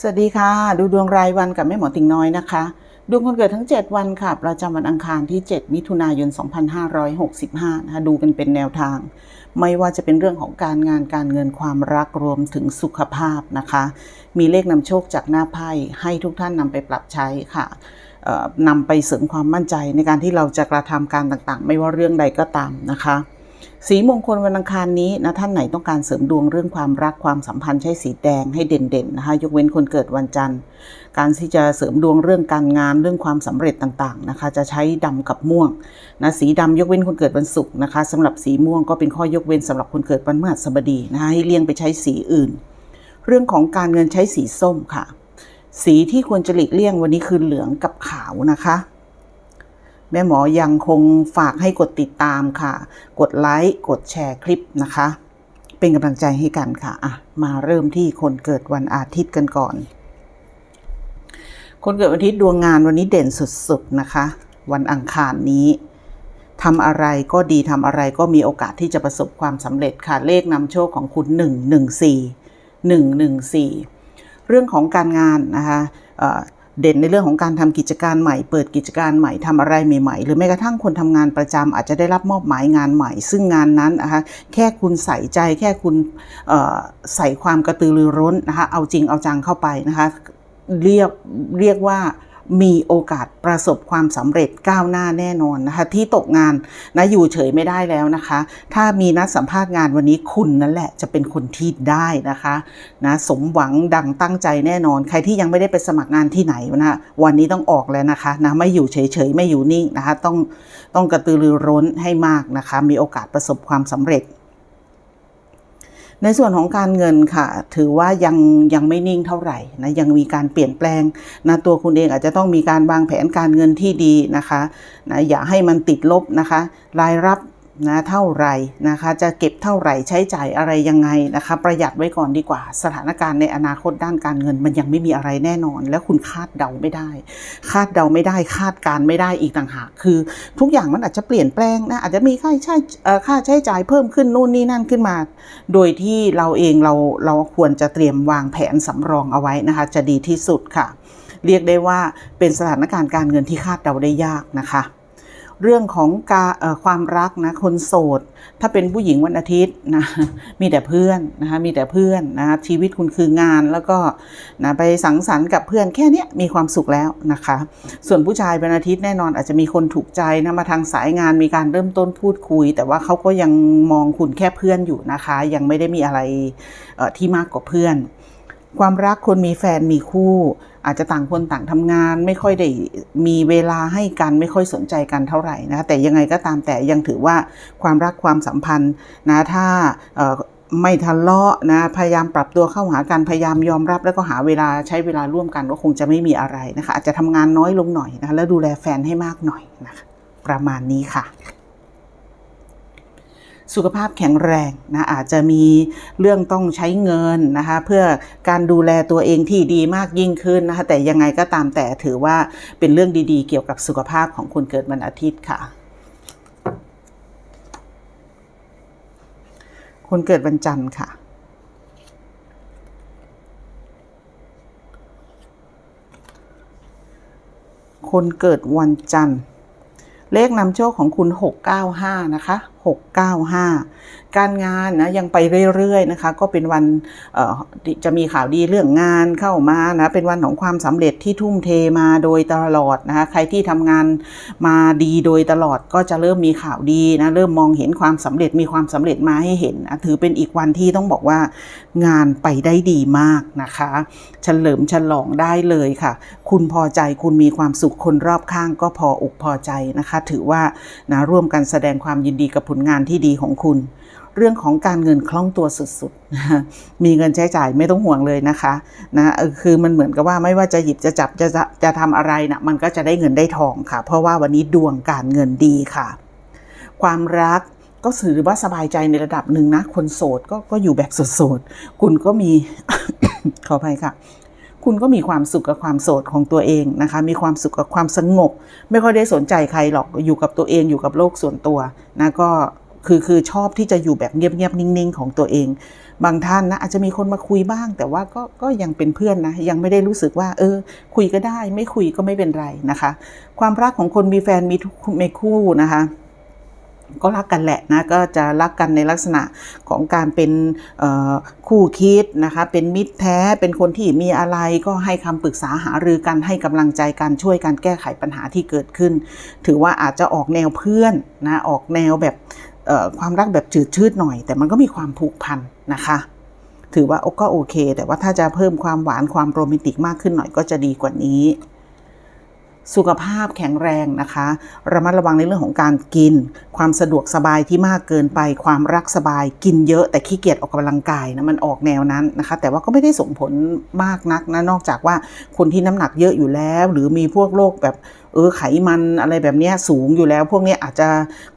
สวัสดีค่ะ ดูดวงรายวันกับแม่หมอติงน้อยนะคะ ดวงคนเกิดทั้ง 7 วันค่ะ ประจำวันอังคารที่ 7 มิถุนายน 2565 นะคะ ดูกันเป็นแนวทาง ไม่ว่าจะเป็นเรื่องของการงานการเงินความรักรวมถึงสุขภาพนะคะ มีเลขนำโชคจากหน้าไพ่ให้ทุกท่านนำไปปรับใช้ค่ะนำไปเสริมความมั่นใจในการที่เราจะกระทำการต่างๆ ไม่ว่าเรื่องใดก็ตามนะคะ สีมงคลวันอังคารนี้นะท่านไหนต้องการเสริมดวงเรื่องความรักความสัมพันธ์ใช้สีแดงให้เด่นๆนะคะยกเว้นคนเกิดวันจันทร์ การที่จะเสริมดวงเรื่องการงานเรื่องความสำเร็จต่างๆนะคะ จะใช้ดำกับม่วงนะสีดำยกเว้นคนเกิดวันศุกร์นะคะสำหรับสีม่วงก็เป็นข้อยกเว้นสำหรับคนเกิดวันพฤหัสบดีนะคะให้เลี่ยงไปใช้สีอื่น เรื่องของการเงินใช้สีส้มค่ะ สีที่ควรจะหลีกเลี่ยงวันนี้คือเหลืองกับขาวนะคะ แม่หมอยังคงฝากให้กดติดตามค่ะ กดไลค์กดแชร์คลิปนะคะ เป็นกำลังใจให้กันค่ะอะ มาเริ่มที่คนเกิดวันอาทิตย์กันก่อน คนเกิดวันอาทิตย์ดวงงานวันนี้เด่นสุดๆนะคะ วันอังคารนี้ทำอะไรก็ดีทำอะไรก็มีโอกาสที่จะประสบความสำเร็จค่ะ เลขนำโชคของคุณ 114 114 เรื่องของการงานนะคะ เด่นในเรื่องของการทำกิจการใหม่ เปิดกิจการใหม่ทำอะไรใหม่ๆ หรือแม้กระทั่งคนทำงานประจำอาจจะได้รับมอบหมายงานใหม่ ซึ่งงานนั้นนะคะแค่คุณใส่ใจแค่คุณใส่ความกระตือรือร้นนะคะเอาจริงเอาจังเข้าไปนะคะเรียกเรียกว่า มีโอกาสประสบความสำเร็จก้าวหน้าแน่นอนนะคะที่ตกงานนะอยู่เฉยไม่ได้แล้วนะคะ ถ้ามีนัดสัมภาษณ์งานวันนี้คุณนั่นแหละจะเป็นคนที่ได้นะคะนะสมหวังดังตั้งใจแน่นอน ใครที่ยังไม่ได้ไปสมัครงานที่ไหนนะวันนี้ต้องออกแล้วนะคะนะไม่อยู่เฉยๆไม่อยู่นิ่งนะคะต้องต้องกระตือรือร้นให้มากนะคะ มีโอกาสประสบความสำเร็จ ในส่วนของการเงินค่ะ ถือว่ายังยังไม่นิ่งเท่าไหร่นะยังมีการเปลี่ยนแปลงนะตัวคุณเองอาจจะต้องมีการวางแผนการเงินที่ดีนะคะนะอย่าให้มันติดลบนะคะ รายรับ นะเท่าไรนะคะ จะเก็บเท่าไหร่ใช้จ่ายอะไรยังไงนะคะ ประหยัดไว้ก่อนดีกว่า สถานการณ์ในอนาคตด้านการเงิน มันยังไม่มีอะไรแน่นอน และคุณคาดเดาไม่ได้ คาดเดาไม่ได้คาดการไม่ได้อีกต่างหาก คือ ทุกอย่างมันอาจจะเปลี่ยนแปลงนะอาจจะมีค่าใช้ค่าใช้จ่ายเพิ่มขึ้นนู่นนี่นั่นขึ้นมา โดยที่เราเองเราเราควรจะเตรียมวางแผนสำรองเอาไว้นะคะ จะดีที่สุดค่ะ เรียกได้ว่าเป็นสถานการณ์การเงินที่คาดเดาได้ยากนะคะ เรื่องของการความรักนะคนโสด ถ้าเป็นผู้หญิงวันอาทิตย์นะมีแต่เพื่อนนะคะมีแต่เพื่อนนะคะชีวิตคุณคืองานแล้วก็นะไปสังสรรค์กับเพื่อนแค่นี้มีความสุขแล้วนะคะ ส่วนผู้ชายวันอาทิตย์แน่นอนอาจจะมีคนถูกใจนะมาทางสายงานมีการเริ่มต้นพูดคุย แต่ว่าเขาก็ยังมองคุณแค่เพื่อนอยู่นะคะ ยังไม่ได้มีอะไรที่มากกว่าเพื่อน ความรักคนมีแฟนมีคู่ อาจจะต่างคนต่างทำงาน ไม่ค่อยได้มีเวลาให้กันไม่ค่อยสนใจกันเท่าไหร่นะแต่ยังไงก็ตามแต่ยังถือว่าความรักความสัมพันธ์นะถ้าไม่ทะเลาะนะพยายามปรับตัวเข้าหากันพยายามยอมรับ แล้วก็หาเวลาใช้เวลาร่วมกันก็คงจะไม่มีอะไรนะคะอาจจะทำงานน้อยลงหน่อยนะคะแล้วดูแลแฟนให้มากหน่อยนะคะประมาณนี้ค่ะ สุขภาพแข็งแรงนะอาจจะมีเรื่องต้องใช้เงินนะคะเพื่อการดูแลตัวเองที่ดีมากยิ่งขึ้นนะคะแต่ยังไงก็ตามแต่ถือว่าเป็นเรื่องดีๆ เกี่ยวกับสุขภาพของคนเกิดวันอาทิตย์ค่ะ คนเกิดวันจันทร์ค่ะคนเกิดวันจันทร์ เลขนำโชคของคุณ 695 นะคะ 695 การงานนะยังไปเรื่อยๆนะคะก็เป็นวันจะมีข่าวดีเรื่องงานเข้ามานะเป็นวันของความสำเร็จที่ทุ่มเทมาโดยตลอดนะคะใครที่ทำงานมาดีโดยตลอดก็จะเริ่มมีข่าวดีนะเริ่มมองเห็นความสำเร็จมีความสำเร็จมาให้เห็นนะถือเป็นอีกวันที่ต้องบอกว่างานไปได้ดีมากนะคะเฉลิมฉลองได้เลยค่ะ คุณพอใจคุณมีความสุขคนรอบข้างก็พออกพอใจนะคะ ถือว่านะร่วมกันแสดงความยินดีกับลงานที่ดีของคุณ เรื่องของการเงินคล่องตัวสุดๆ มีเงินใช้จ่ายไม่ต้องห่วงเลยนะคะนะคือมันเหมือนกับว่าไม่ว่าจะหยิบจะจับจะจะจะทำอะไรนะมันก็จะได้เงินได้ทองค่ะ เพราะว่าวันนี้ดวงการเงินดีค่ะ ความรักก็ถือว่าสบายใจในระดับหนึ่งนะ คนโสดก็ก็อยู่แบบโสดๆคุณก็มีขออภัยค่ะ คุณก็มีความสุขกับความโสดของตัวเองนะคะ มีความสุขกับความสงบ ไม่ค่อยได้สนใจใครหรอก อยู่กับตัวเอง อยู่กับโลกส่วนตัวนะ ก็คือคือชอบที่จะอยู่แบบเงียบๆ นิ่งๆ ของตัวเอง บางท่านนะอาจจะมีคนมาคุยบ้าง แต่ว่าก็ก็ยังเป็นเพื่อนนะ ยังไม่ได้รู้สึกว่า เออ คุยก็ได้ ไม่คุยก็ไม่เป็นไรนะคะ ความรักของคนมีแฟนมีทุกมีคู่นะคะ ก็รักกันแหละนะก็จะรักกันในลักษณะของการเป็นคู่คิดนะคะเป็นมิตรแท้เป็นคนที่มีอะไรก็ให้คำปรึกษาหารือกันให้กำลังใจกันช่วยกันแก้ไขปัญหาที่เกิดขึ้น ถือว่าอาจจะออกแนวเพื่อนนะออกแนวแบบความรักแบบจืดชืดหน่อย แต่มันก็มีความผูกพันนะคะถือว่าก็โอเค แต่ว่าถ้าจะเพิ่มความหวานความโรแมนติกมากขึ้นหน่อยก็จะดีกว่านี้ สุขภาพแข็งแรงนะคะ ระมัดระวังในเรื่องของการกิน ความสะดวกสบายที่มากเกินไป ความรักสบายกินเยอะแต่ขี้เกียจออกกำลังกายนะมันออกแนวนั้นนะคะ แต่ว่าก็ไม่ได้ส่งผลมากนักนะนอกจากว่าคนที่น้ำหนักเยอะอยู่แล้ว หรือมีพวกโรคแบบเออไขมันอะไรแบบนี้สูงอยู่แล้ว พวกนี้อาจจะ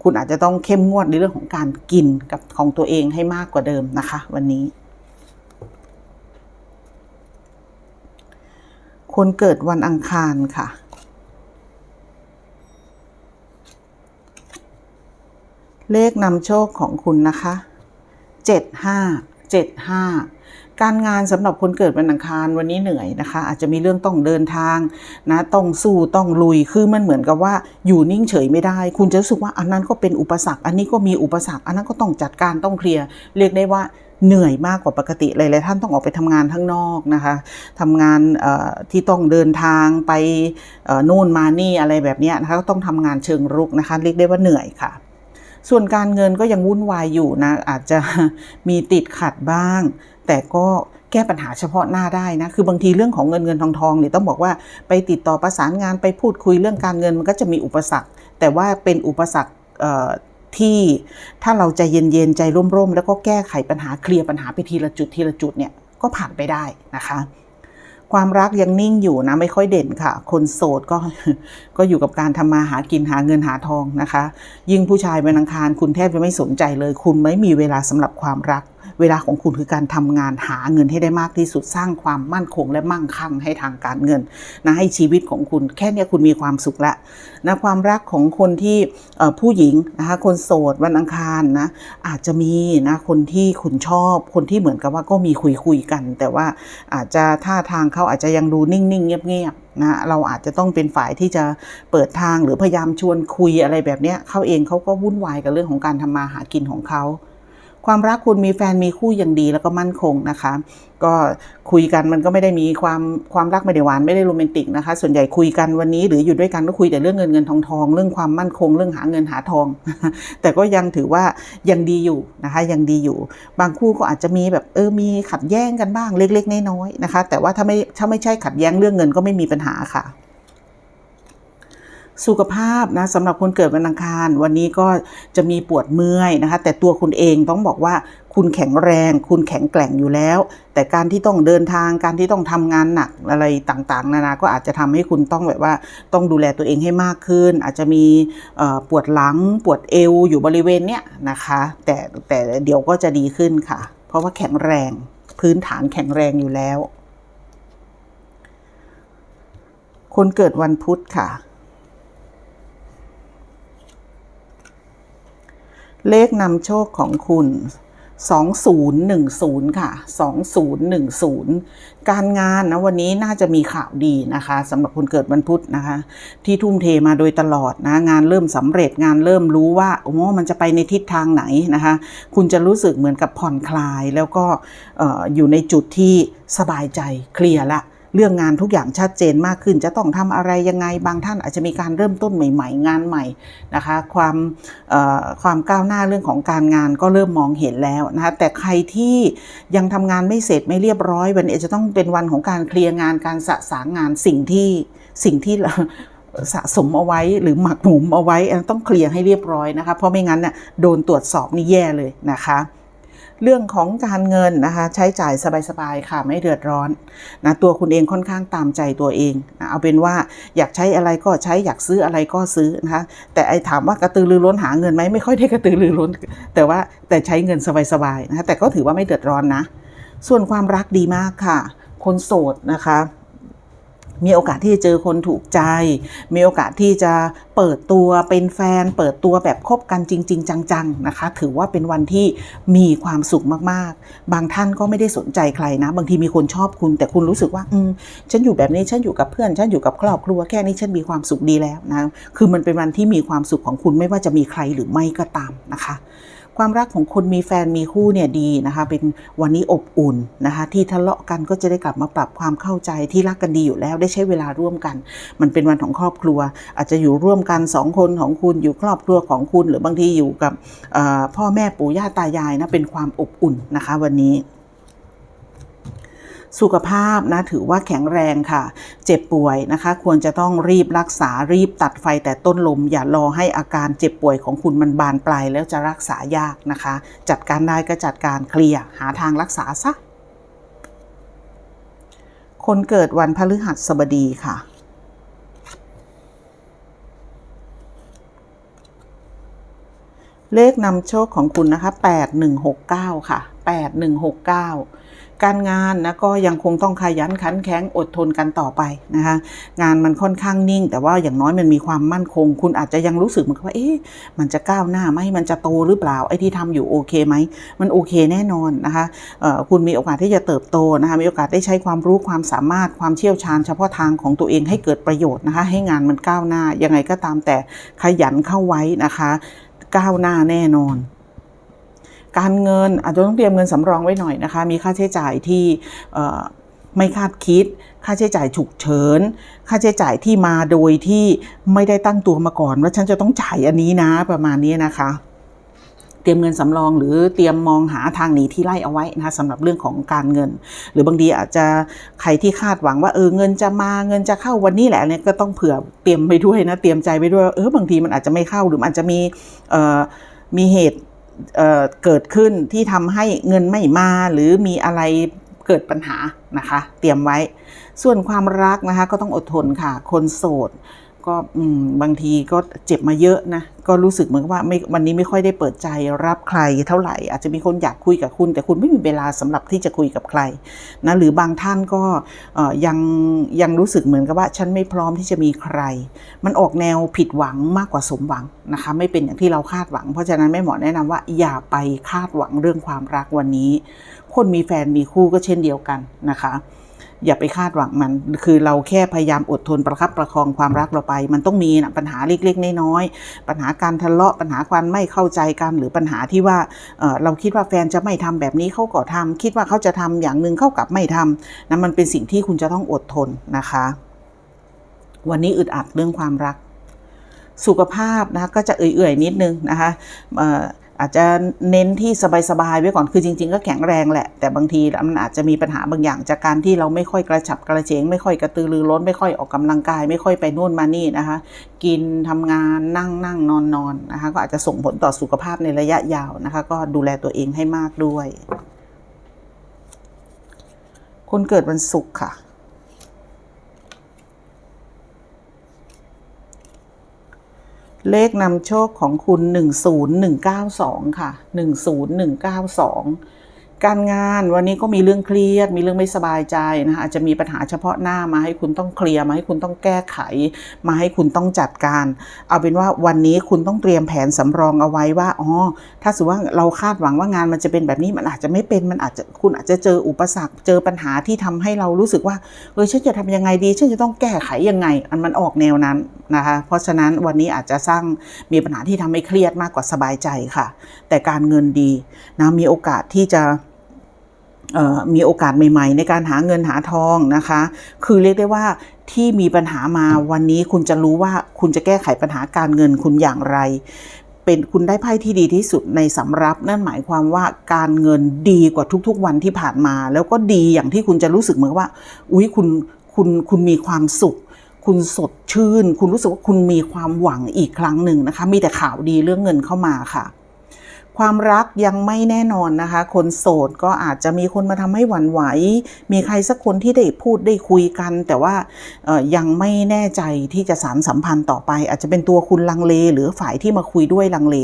คุณอาจจะต้องเข้มงวดในเรื่องของการกินกับของตัวเองให้มากกว่าเดิมนะคะ วันนี้คนเกิดวันอังคารค่ะ เลขนำโชคของคุณนะคะ75 75การงานสำหรับคนเกิดวันอังคารวันนี้เหนื่อยนะคะ อาจจะมีเรื่องต้องเดินทางนะต้องสู้ต้องลุยคือมันเหมือนกับว่าอยู่นิ่งเฉยไม่ได้ คุณจะรู้สึกว่าอันนั้นก็เป็นอุปสรรค อันนี้ก็มีอุปสรรค อันนั้นก็ต้องจัดการต้องเคลียร์เรียกได้ว่าเหนื่อยมากกว่าปกติหลายท่านต้องออกไปทำงานข้างนอกนะคะทำงานที่ต้องเดินทางไปนู่นมานี่อะไรแบบนี้นะคะก็ต้องทำงานเชิงรุกนะคะเรียกได้ว่าเหนื่อยค่ะ ส่วนการเงินก็ยังวุ่นวายอยู่นะ อาจจะมีติดขัดบ้าง แต่ก็แก้ปัญหาเฉพาะหน้าได้นะ คือบางทีเรื่องของเงินเงินทองทองเนี่ยต้องบอกว่าไปติดต่อประสานงานไปพูดคุยเรื่องการเงินมันก็จะมีอุปสรรค แต่ว่าเป็นอุปสรรคที่ถ้าเราใจเย็นๆใจร่มๆ แล้วก็แก้ไขปัญหาเคลียร์ปัญหาไปทีละจุดทีละจุดเนี่ยก็ผ่านไปได้นะคะ ความรักยังนิ่งอยู่นะไม่ค่อยเด่นค่ะ คนโสดก็ก็อยู่กับการทำมาหากินหาเงินหาทองนะคะ ยิ่งผู้ชายเป็นอังคารคุณแทบจะไม่สนใจเลย คุณไม่มีเวลาสำหรับความรัก เวลาของคุณคือการทำงานหาเงินให้ได้มากที่สุดสร้างความมั่นคงและมั่งคั่งให้ทางการเงินนะให้ชีวิตของคุณ แค่นี้คุณมีความสุขละนะความรักของคนที่ผู้หญิงนะคะคนโสดวันอังคารนะอาจจะมีนะคนที่คุณชอบคนที่เหมือนกับว่าก็มีคุยคุยกัน แต่ว่าอาจจะท่าทางเขาอาจจะยังดูนิ่งๆ เงียบๆนะเราอาจจะต้องเป็นฝ่ายที่จะเปิดทางหรือพยายามชวนคุยอะไรแบบนี้เขาเองเขาก็วุ่นวายกับเรื่องของการทำมาหากินของเขา ความรักคุณมีแฟนมีคู่อย่างดีแล้วก็มั่นคงนะคะ ก็คุยกันมันก็ไม่ได้มีความความรักไม่ได้หวานไม่ได้โรแมนติกนะคะ ส่วนใหญ่คุยกันวันนี้หรืออยู่ด้วยกันก็คุยแต่เรื่องเงินเงินทองทองเรื่องความมั่นคง เรื่องหาเงินหาทอง แต่ก็ยังถือว่ายังดีอยู่นะคะยังดีอยู่ บางคู่ก็อาจจะมีแบบเออมีขัดแย้งกันบ้างเล็ก ๆ น้อยๆนะคะ แต่ว่าถ้าไม่ถ้าไม่ใช่ขัดแย้งเรื่องเงินก็ไม่มีปัญหาค่ะ สุขภาพนะสำหรับคนเกิดวันอังคาร วันนี้ก็จะมีปวดเมื่อยนะคะ แต่ตัวคุณเองต้องบอกว่าคุณแข็งแรง คุณแข็งแกร่งอยู่แล้ว แต่การที่ต้องเดินทางการที่ต้องทำงานหนักอะไรต่างๆ นานาก็อาจจะทำให้คุณต้องแบบว่าต้องดูแลตัวเองให้มากขึ้น อาจจะมีปวดหลังปวดเอวอยู่บริเวณเนี้ยนะคะ แต่แต่เดี๋ยวก็จะดีขึ้นค่ะ เพราะว่าแข็งแรงพื้นฐานแข็งแรงอยู่แล้ว คนเกิดวันพุธค่ะ เลขนำโชคของคุณ 2010 ค่ะ 2010 การงานนะวันนี้น่าจะมีข่าวดีนะคะสำหรับคนเกิดวันพุธนะคะ ที่ทุ่มเทมาโดยตลอดนะ งานเริ่มสำเร็จงานเริ่มรู้ว่าโอ้มันจะไปในทิศทางไหนนะคะ คุณจะรู้สึกเหมือนกับผ่อนคลายแล้วก็เอ่ออยู่ในจุดที่สบายใจเคลียร์ละ เรื่องงานทุกอย่างชัดเจนมากขึ้น จะต้องทำอะไรยังไงบางท่านอาจจะมีการเริ่มต้นใหม่ ๆ งานใหม่นะคะความความก้าวหน้าเรื่องของการงานก็เริ่มมองเห็นแล้วนะคะแต่ใครที่ยังทำงานไม่เสร็จไม่เรียบร้อยวันนี้จะต้องเป็นวันของการเคลียร์งานการสะสางงานสิ่งที่สิ่งที่สะสมเอาไว้หรือหมักหมมเอาไว้ต้องเคลียร์ให้เรียบร้อยนะคะเพราะไม่งั้นน่ะโดนตรวจสอบนี่แย่เลยนะคะ เรื่องของการเงินนะคะใช้จ่ายสบายๆค่ะไม่เดือดร้อนนะตัวคุณเองค่อนข้างตามใจตัวเองนะเอาเป็นว่าอยากใช้อะไรก็ใช้อยากซื้ออะไรก็ซื้อนะคะแต่ไอ้ถามว่ากระตือรือร้นหาเงินไหมไม่ค่อยได้กระตือรือร้น แต่ว่าแต่ใช้เงินสบายๆนะคะแต่ก็ถือว่าไม่เดือดร้อนนะ ส่วนความรักดีมากค่ะ คนโสดนะคะ มีโอกาสที่จะเจอคนถูกใจ มีโอกาสที่จะเปิดตัวเป็นแฟน เปิดตัวแบบคบกันจริง ๆ จังๆนะคะ ถือว่าเป็นวันที่มีความสุขมากๆ บางท่านก็ไม่ได้สนใจใครนะ บางทีมีคนชอบคุณ แต่คุณรู้สึกว่า อืม ฉันอยู่แบบนี้ ฉันอยู่กับเพื่อน ฉันอยู่กับครอบครัว แค่นี้ฉันมีความสุขดีแล้วนะ คือมันเป็นวันที่มีความสุขของคุณไม่ว่าจะมีใครหรือไม่ก็ตามนะคะ ความรักของคนมีแฟนมีคู่เนี่ยดีนะคะ เป็นวันนี้อบอุ่นนะคะ ที่ทะเลาะกันก็จะได้กลับมาปรับความเข้าใจที่รักกันดีอยู่แล้ว ได้ใช้เวลาร่วมกัน มันเป็นวันของครอบครัว อาจจะอยู่ร่วมกันสองคนของคุณอยู่ครอบครัวของคุณ หรือบางทีอยู่กับพ่อแม่ปู่ย่าตายายนะเป็นความอบอุ่นนะคะ วันนี้ สุขภาพนะถือว่าแข็งแรงค่ะ เจ็บป่วยนะคะ ควรจะต้องรีบรักษารีบตัดไฟแต่ต้นลม อย่ารอให้อาการเจ็บป่วยของคุณมันบานปลายแล้วจะรักษายากนะคะ จัดการได้ก็จัดการเคลียร์หาทางรักษาซะคนเกิดวันพฤหัสบดีค่ะเลขนำโชคของคุณนะคะ 8169 ค่ะ 8169 การงานนะก็ยังคงต้องขยันขันแข็งอดทนกันต่อไปนะคะงานมันค่อนข้างนิ่ง แต่ว่าอย่างน้อยมันมีความมั่นคง คุณอาจจะยังรู้สึกเหมือนว่าเอ๊ะมันจะก้าวหน้าไหมมันจะโตหรือเปล่าไอ้ที่ทำอยู่โอเคไหมมันโอเคแน่นอนนะคะคุณมีโอกาสที่จะเติบโตนะคะมีโอกาสได้ใช้ความรู้ความสามารถความเชี่ยวชาญเฉพาะทางของตัวเองให้เกิดประโยชน์นะคะให้งานมันก้าวหน้ายังไงก็ตามแต่ขยันเข้าไว้นะคะ ก้าวหน้าแน่นอน การเงินอาจจะต้องเตรียมเงินสำรองไว้หน่อยนะคะ มีค่าใช้จ่ายที่ไม่คาดคิด ค่าใช้จ่ายฉุกเฉิน ค่าใช้จ่ายที่มาโดยที่ไม่ได้ตั้งตัวมาก่อน ว่าฉันจะต้องจ่ายอันนี้นะประมาณนี้นะคะ เตรียมเงินสำรองหรือเตรียมมองหาทางหนีที่ไล่เอาไว้นะคะสำหรับเรื่องของการเงิน หรือบางทีอาจจะใครที่คาดหวังว่าเออเงินจะมาเงินจะเข้าวันนี้แหละเนี่ยก็ต้องเผื่อเตรียมไปด้วยนะเตรียมใจไปด้วยเออบางทีมันอาจจะไม่เข้าหรือมันอาจจะมีเอ่อมีเหตุ เเกิดขึ้นที่ทำให้เงินไม่มาหรือมีอะไรเกิดปัญหานะคะ เตรียมไว้ ส่วนความรักนะคะก็ต้องอดทนค่ะ คนโสด ก็บางทีก็เจ็บมาเยอะนะ ก็รู้สึกเหมือนกับว่าไม่วันนี้ไม่ค่อยได้เปิดใจรับใครเท่าไหร่ อาจจะมีคนอยากคุยกับคุณ แต่คุณไม่มีเวลาสำหรับที่จะคุยกับใครนะหรือบางท่านก็ยังยังรู้สึกเหมือนกับว่าฉันไม่พร้อมที่จะมีใคร มันออกแนวผิดหวังมากกว่าสมหวังนะคะไม่เป็นอย่างที่เราคาดหวัง เพราะฉะนั้นแม่หมอแนะนำว่าอย่าไปคาดหวังเรื่องความรักวันนี้ คนมีแฟนมีคู่ก็เช่นเดียวกันนะคะ อย่าไปคาดหวังมัน คือเราแค่พยายามอดทนประคับประคองความรักเราไป มันต้องมีนะปัญหาเล็กๆน้อยๆปัญหาการทะเลาะปัญหาความไม่เข้าใจกัน หรือปัญหาที่ว่าเเราคิดว่าแฟนจะไม่ทำแบบนี้เขาก็ทำคิดว่าเขาจะทำอย่างหนึ่งเขากลับไม่ทำนะมันเป็นสิ่งที่คุณจะต้องอดทนนะคะ วันนี้อึดอัดเรื่องความรัก สุขภาพนะก็จะเอื่อยๆนิดนึงนะคะ อาจจะเน้นที่สบายๆไว้ก่อนคือจริง ๆ ก็แข็งแรงแหละ แต่บางทีมันอาจจะมีปัญหาบางอย่างจากการที่เราไม่ค่อยกระฉับกระเฉง ไม่ค่อยกระตือรือร้น ไม่ค่อยออกกำลังกาย ไม่ค่อยไปนู่นมานี่นะคะ กินทำงานนั่งนั่งนอนนอนนะคะก็อาจจะส่งผลต่อสุขภาพในระยะยาวนะคะ ก็ดูแลตัวเองให้มากด้วย คนเกิดวันศุกร์ค่ะ เลขนำโชคของคุณ 10192 ค่ะ 10192 การงานวันนี้ก็มีเรื่องเครียด มีเรื่องไม่สบายใจนะคะอาจจะมีปัญหาเฉพาะหน้ามาให้คุณต้องเคลียร์มาให้คุณต้องแก้ไข มาให้คุณต้องจัดการ เอาเป็นว่าวันนี้คุณต้องเตรียมแผนสำรองเอาไว้ว่าอ๋อถ้าสมมติว่าเราคาดหวังว่างานมันจะเป็นแบบนี้มันอาจจะไม่เป็นมันอาจจะคุณอาจจะเจออุปสรรคเจอปัญหาที่ทำให้เรารู้สึกว่าเออฉันจะทำยังไงดีฉันจะต้องแก้ไขยังไงอันมันออกแนวนั้นนะคะเพราะฉะนั้นวันนี้อาจจะสร้างมีปัญหาที่ทำให้เครียดมากกว่าสบายใจค่ะ แต่การเงินดีนะมีโอกาสที่จะ มีโอกาสใหม่ๆ ในการหาเงินหาทองนะคะ คือเรียกได้ว่าที่มีปัญหามาวันนี้คุณจะรู้ว่าคุณจะแก้ไขปัญหาการเงินคุณอย่างไร เป็นคุณได้ไพ่ที่ดีที่สุดในสำรับ นั่นหมายความว่าการเงินดีกว่าทุกๆวันที่ผ่านมา แล้วก็ดีอย่างที่คุณจะรู้สึกเหมือนว่า อุ๊ยคุณคุณคุณมีความสุขคุณสดชื่น คุณรู้สึกว่าคุณมีความหวังอีกครั้งหนึ่งนะคะ มีแต่ข่าวดีเรื่องเงินเข้ามาค่ะ ความรักยังไม่แน่นอนนะคะ คนโสดก็อาจจะมีคนมาทำให้หวั่นไหว มีใครสักคนที่ได้พูดได้คุยกัน แต่ว่ายังไม่แน่ใจที่จะสารสัมพันธ์ต่อไป อาจจะเป็นตัวคุณลังเล หรือฝ่ายที่มาคุยด้วยลังเล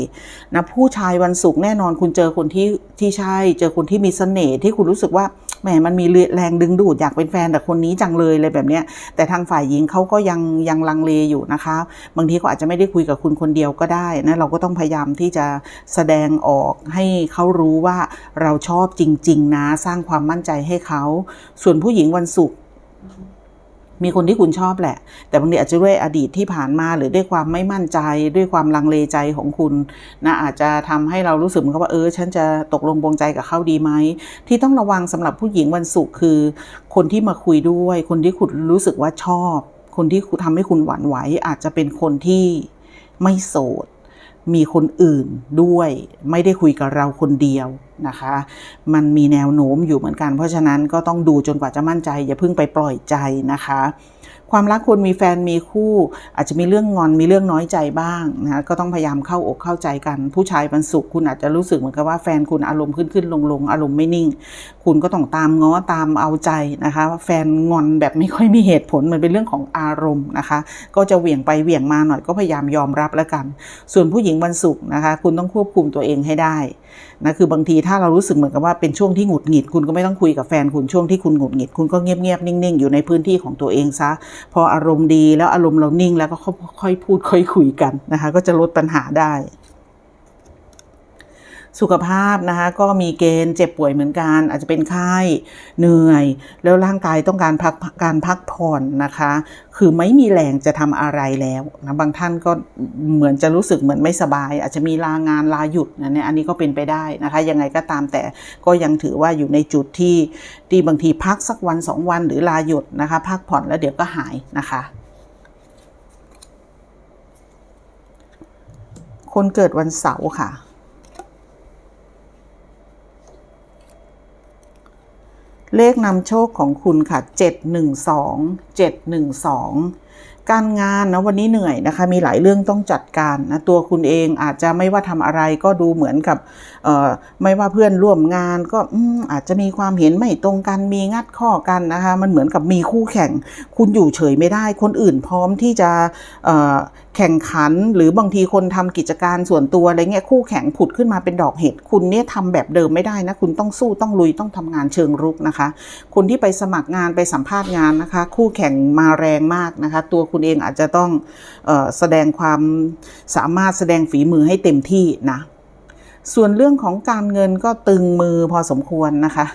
นะผู้ชายวันศุกร์แน่นอนคุณเจอคนที่ที่ใช่ เจอคนที่มีเสน่ห์ที่คุณรู้สึกว่าแหมมันมีแรงดึงดูดอยากเป็นแฟนแต่คนนี้จังเลยอะไรแบบเนี้ยแต่ทางฝ่ายหญิงเขาก็ยังยังลังเลอยู่นะคะ บางทีเขาอาจจะไม่ได้คุยกับคุณคนเดียวก็ได้นะเราก็ต้องพยายามที่จะแสดงออกให้เขารู้ว่าเราชอบจริง ๆ นะ สร้างความมั่นใจให้เขา ส่วนผู้หญิงวันศุกร์มีคนที่คุณชอบแหละ แต่บางทีอาจจะด้วยอดีตที่ผ่านมาหรือด้วยความไม่มั่นใจ ด้วยความลังเลใจของคุณนะอาจจะทำให้เรารู้สึกเหมือนกับว่าเออฉันจะตกลงปรงใจกับเขาดีไหมที่ต้องระวังสำหรับผู้หญิงวันศุกร์คือ คนที่มาคุยด้วย คนที่คุณรู้สึกว่าชอบ คนที่ทำให้คุณหวั่นไหวอาจจะเป็นคนที่ไม่โสด มีคนอื่นด้วย ไม่ได้คุยกับเราคนเดียวนะคะ มันมีแนวโน้มอยู่เหมือนกัน เพราะฉะนั้นก็ต้องดูจนกว่าจะมั่นใจ อย่าเพิ่งไปปล่อยใจนะคะ ความรักคนมีแฟนมีคู่ อาจจะมีเรื่องงอนมีเรื่องน้อยใจบ้างนะก็ต้องพยายามเข้าอกเข้าใจกัน ผู้ชายวันศุกร์คุณอาจจะรู้สึกเหมือนกับว่าแฟนคุณอารมณ์ขึ้นขึ้นลงลงอารมณ์ไม่นิ่ง คุณก็ต้องตามง้อตามเอาใจนะคะแฟนงอนแบบไม่ค่อยมีเหตุผลมันเป็นเรื่องของอารมณ์นะคะ ก็จะเหวี่ยงไปเหวี่ยงมาหน่อยก็พยายามยอมรับแล้วกัน ส่วนผู้หญิงวันศุกร์นะคะ คุณต้องควบคุมตัวเองให้ได้ นะคือบางทีถ้าเรารู้สึกเหมือนกับว่าเป็นช่วงที่หงุดหงิด คุณก็ไม่ต้องคุยกับแฟนคุณช่วงที่คุณหงุดหงิด คุณก็เงียบๆนิ่งๆ อยู่ในพื้นที่ของตัวเองซะ พออารมณ์ดีแล้วอารมณ์เรานิ่งแล้วก็ค่อยพูดค่อยคุยกันนะคะ ก็จะลดปัญหาได้ สุขภาพนะคะก็มีเกณฑ์เจ็บป่วยเหมือนกัน อาจจะเป็นไข้เหนื่อย แล้วร่างกายต้องการพักการพักผ่อนนะคะ คือไม่มีแรงจะทำอะไรแล้วนะบางท่านก็เหมือนจะรู้สึกเหมือนไม่สบาย อาจจะมีลางานลาหยุดนะเนี่ยอันนี้ก็เป็นไปได้นะคะ ยังไงก็ตามแต่ก็ยังถือว่าอยู่ในจุดที่ที่บางทีพักสักวันสองวันหรือลาหยุดนะคะ พักผ่อนแล้วเดี๋ยวก็หายนะคะคนเกิดวันเสาร์ค่ะ เลขนำโชคของคุณค่ะ 712 712 การงานนะวันนี้เหนื่อยนะคะ มีหลายเรื่องต้องจัดการนะตัวคุณเองอาจจะไม่ว่าทำอะไรก็ดูเหมือนกับไม่ว่าเพื่อนร่วมงานก็อาจจะมีความเห็นไม่ตรงกันมีงัดข้อกันนะคะ มันเหมือนกับมีคู่แข่ง คุณอยู่เฉยไม่ได้ คนอื่นพร้อมที่จะ แข่งขัน หรือบางทีคนทำกิจการส่วนตัวอะไรเงี้ยคู่แข่งผุดขึ้นมาเป็นดอกเห็ดคุณเนี่ยทำแบบเดิมไม่ได้นะคุณต้องสู้ต้องลุยต้องทำงานเชิงรุกนะคะ คนที่ไปสมัครงานไปสัมภาษณ์งานนะคะ คู่แข่งมาแรงมากนะคะ ตัวคุณเองอาจจะต้องออแสดงความสามารถแสดงฝีมือให้เต็มที่นะส่วนเรื่องของการเงินก็ตึงมือพอสมควรนะคะ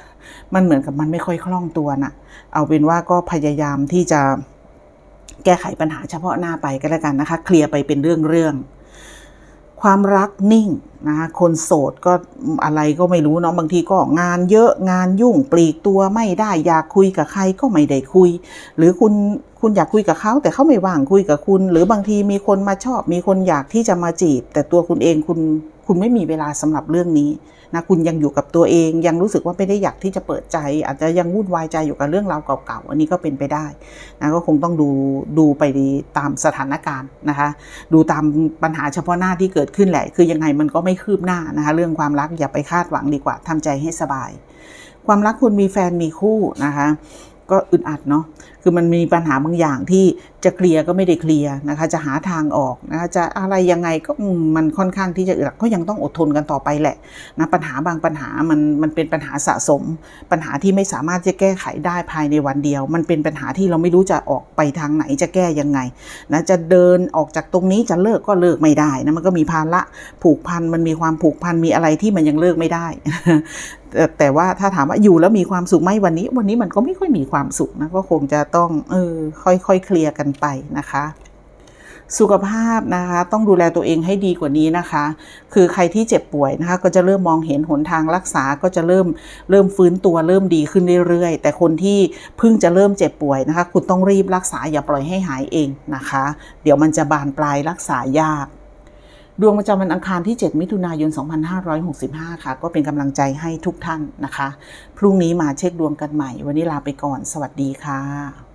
มันเหมือนกับมันไม่ค่อยคล่องตัวนะเอาเป็นว่าก็พยายามที่จะ แก้ไขปัญหาเฉพาะหน้าไปก็แล้วกันนะคะ เคลียร์ไปเป็นเรื่องๆความรักนิ่งนะคะคนโสดก็อะไรก็ไม่รู้เนาะบางทีก็งานเยอะงานยุ่งปลีกตัวไม่ได้อยากคุยกับใครก็ไม่ได้คุย หรือคุณคุณอยากคุยกับเขาแต่เขาไม่ว่างคุยกับคุณ หรือบางทีมีคนมาชอบ มีคนอยากที่จะมาจีบ แต่ตัวคุณเองคุณ คุณไม่มีเวลาสำหรับเรื่องนี้นะคุณยังอยู่กับตัวเอง ยังรู้สึกว่าไม่ได้อยากที่จะเปิดใจ อาจจะยังวุ่นวายใจอยู่กับเรื่องราวเก่าๆอันนี้ก็เป็นไปได้นะก็คงต้องดูดูไปตามสถานการณ์นะคะดูตามปัญหาเฉพาะหน้าที่เกิดขึ้นแหละ คือยังไงมันก็ไม่คืบหน้านะคะเรื่องความรักอย่าไปคาดหวังดีกว่าทำใจให้สบาย ความรักคุณมีแฟนมีคู่นะคะก็อึดอัดเนาะ คือมันมีปัญหาบางอย่างที่จะเคลียร์ก็ไม่ได้เคลียร์นะคะ จะหาทางออกนะคะจะอะไรยังไงก็มันค่อนข้างที่จะอึดก็ยังต้องอดทนกันต่อไปแหละนะปัญหาบางปัญหามันมันเป็นปัญหาสะสม ปัญหาที่ไม่สามารถจะแก้ไขได้ภายในวันเดียว มันเป็นปัญหาที่เราไม่รู้จะออกไปทางไหนจะแก้ยังไงนะจะเดินออกจากตรงนี้จะเลิกก็เลิกไม่ได้นะมันก็มีภาระผูกพันมันมีความผูกพันมีอะไรที่มันยังเลิกไม่ได้แต่แต่ว่าถ้าถามว่าอยู่แล้วมีความสุขไหมวันนี้ วันนี้มันก็ไม่ค่อยมีความสุขนะก็คงจะต้องเออค่อยๆเคลียร์กันไปนะคะสุขภาพนะคะต้องดูแลตัวเองให้ดีกว่านี้นะคะ คือใครที่เจ็บป่วยนะคะ ก็จะเริ่มมองเห็นหนทางรักษาก็จะเริ่มเริ่มฟื้นตัวเริ่มดีขึ้นเรื่อยๆ แต่คนที่เพิ่งจะเริ่มเจ็บป่วยนะคะ คุณต้องรีบรักษาอย่าปล่อยให้หายเองนะคะ เดี๋ยวมันจะบานปลายรักษายาก ดวงประจำวันอังคารที่ 7 มิถุนายน 2565 ค่ะ ก็เป็นกำลังใจให้ทุกท่านนะคะ พรุ่งนี้มาเช็คดวงกันใหม่ วันนี้ลาไปก่อน สวัสดีค่ะ